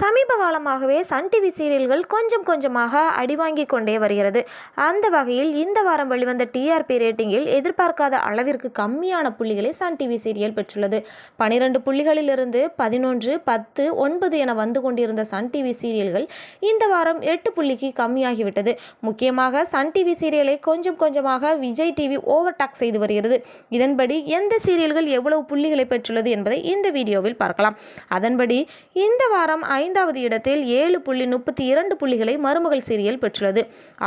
சமீப காலமாகவே Sun TV சீரியல்கள் கொஞ்சம் கொஞ்சமாக அடிவாங்கி கொண்டே வருகிறது. அந்த வகையில் இந்த வாரம் வெளிவந்த டிஆர்பி ரேட்டிங்கில் எதிர்பார்க்காத அளவிற்கு கம்மியான புள்ளிகளை சன் டிவி சீரியல் பெற்றுள்ளது. பனிரெண்டு புள்ளிகளிலிருந்து பதினொன்று பத்து ஒன்பது என வந்து கொண்டிருந்த சன் டிவி சீரியல்கள் இந்த வாரம் எட்டு புள்ளிக்கு கம்மியாகிவிட்டது. முக்கியமாக சன் டிவி சீரியலை கொஞ்சம் கொஞ்சமாக விஜய் டிவி ஓவர் டாக் செய்து வருகிறது. இதன்படி எந்த சீரியல்கள் எவ்வளவு புள்ளிகளை பெற்றுள்ளது என்பதை இந்த வீடியோவில் பார்க்கலாம். அதன்படி இந்த வாரம் ஐந்தாவது இடத்தில் ஏழு புள்ளி முப்பத்தி இரண்டு புள்ளிகளை மருமகள் சீரியல் பெற்றுள்ளது.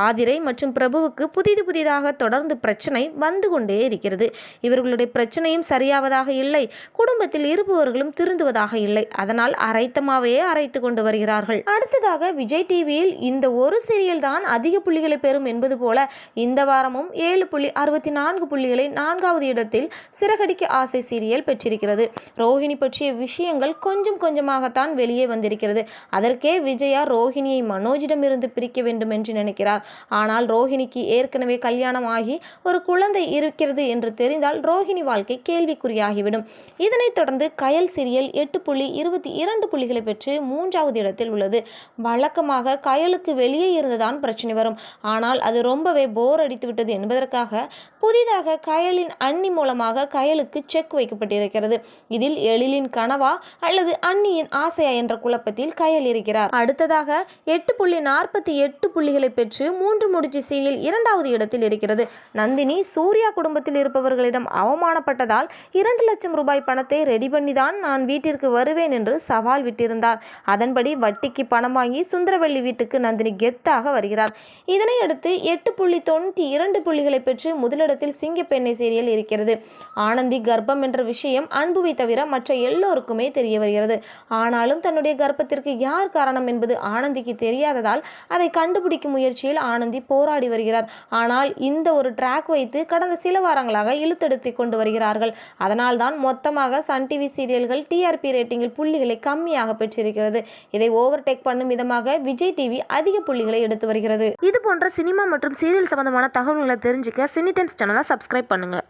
ஆதிரை மற்றும் பிரபுவுக்கு புதிது புதிதாக தொடர்ந்து பிரச்சனை வந்து கொண்டே இருக்கிறது. இவர்களுடைய பிரச்சனையும் சரியாவதாக இல்லை. குடும்பத்தில் இருப்பவர்களும் திருந்துவதாக இல்லை. அதனால் அரைத்தமாவே அரைத்து கொண்டு வருகிறார்கள். அடுத்ததாக விஜய் டிவியில் இந்த ஒரு சீரியல் தான் அதிக புள்ளிகளை பெறும் என்பது போல இந்த வாரமும் ஏழு புள்ளி அறுபத்தி நான்கு புள்ளிகளை நான்காவது இடத்தில் சிறகடிக்க ஆசை சீரியல் பெற்றிருக்கிறது. ரோஹிணி பற்றிய விஷயங்கள் கொஞ்சம் கொஞ்சமாகத்தான் வெளியே வந்திருக்கிறது. அதற்கே விஜயா ரோஹிணியை மனோஜிடமிருந்து பிரிக்க வேண்டும் என்று நினைக்கிறார். ஆனால் ரோஹிணிக்கு ஏற்கனவே கல்யாணம் ஆகி ஒரு குழந்தை இருக்கிறது என்று தெரிந்தால் ரோஹிணி வாழ்க்கை கேள்விக்குறியாகிவிடும். இதனைத் தொடர்ந்து கயல் சீரியல் எட்டு புள்ளி இருபத்தி இரண்டு புள்ளிகளை பெற்று மூன்றாவது இடத்தில் உள்ளது. வழக்கமாக கயலுக்கு வெளியே இருந்துதான் பிரச்சனை வரும். ஆனால் அது ரொம்பவே போர் அடித்துவிட்டது என்பதற்காக புதிதாக கயலின் அன்னி மூலமாக கயலுக்கு செக் வைக்கப்பட்டிருக்கிறது. இதில் எழிலின் கனவா அல்லது அண்ணியின் ஆசையா என்ற குழப்பத்தில் கயல் இருக்கிறார் அடுத்ததாக எட்டு புள்ளி நாற்பத்தி எட்டு புள்ளிகளை பெற்று மூன்று முடிச்சு சீரியல் இரண்டாவது இடத்தில் இருக்கிறது. நந்தினி சூர்யா குடும்பத்தில் இருப்பவர்களிடம் அவமானப்பட்டதால் இரண்டு லட்சம் ரூபாய் பணத்தை ரெடி பண்ணி தான் நான் வீட்டிற்கு வருவேன் என்று சவால் விட்டிருந்தார். அதன்படி வட்டிக்கு பணம் வாங்கி சுந்தரவள்ளி வீட்டுக்கு நந்தினி கெத்தாக வருகிறார். இதனையடுத்து எட்டு புள்ளி தொண்ணூற்றி இரண்டு புள்ளிகளை பெற்று முதலிடத்தில் சிங்கப்பெண்ணை சீரியல் இருக்கிறது. ஆனந்தி கர்ப்பம் என்ற விஷயம் அன்புவை தவிர மற்ற எல்லோருக்குமே தெரிய வருகிறது. ஆனாலும் தன்னுடைய ஆபத்திற்கு யார் காரணம் என்பது ஆனந்திக்கு தெரியாததால் அதை கண்டுபிடிக்கும் முயற்சியில் ஆனந்தி போராடி வருகிறார். ஆனால் இந்த ஒரு ட்ராக் வைத்து கடந்த சில வாரங்களாக இழுத்தெடுத்து கொண்டு வருகிறார்கள். அதனால்தான் மொத்தமாக சன் டிவி சீரியல்கள் டிஆர்பி ரேட்டிங்கில் புள்ளிகளை கம்மியாக பெற்றிருக்கிறது. இதை ஓவர்டேக் பண்ணும் விதமாக விஜய் டிவி அதிக புள்ளிகளை எடுத்து வருகிறது. இது போன்ற சினிமா மற்றும் சீரியல் சம்பந்தமான தகவல்களை தெரிஞ்சுக்க சினி டைம்ஸ் சேனலை சப்ஸ்கிரைப் பண்ணுங்கள்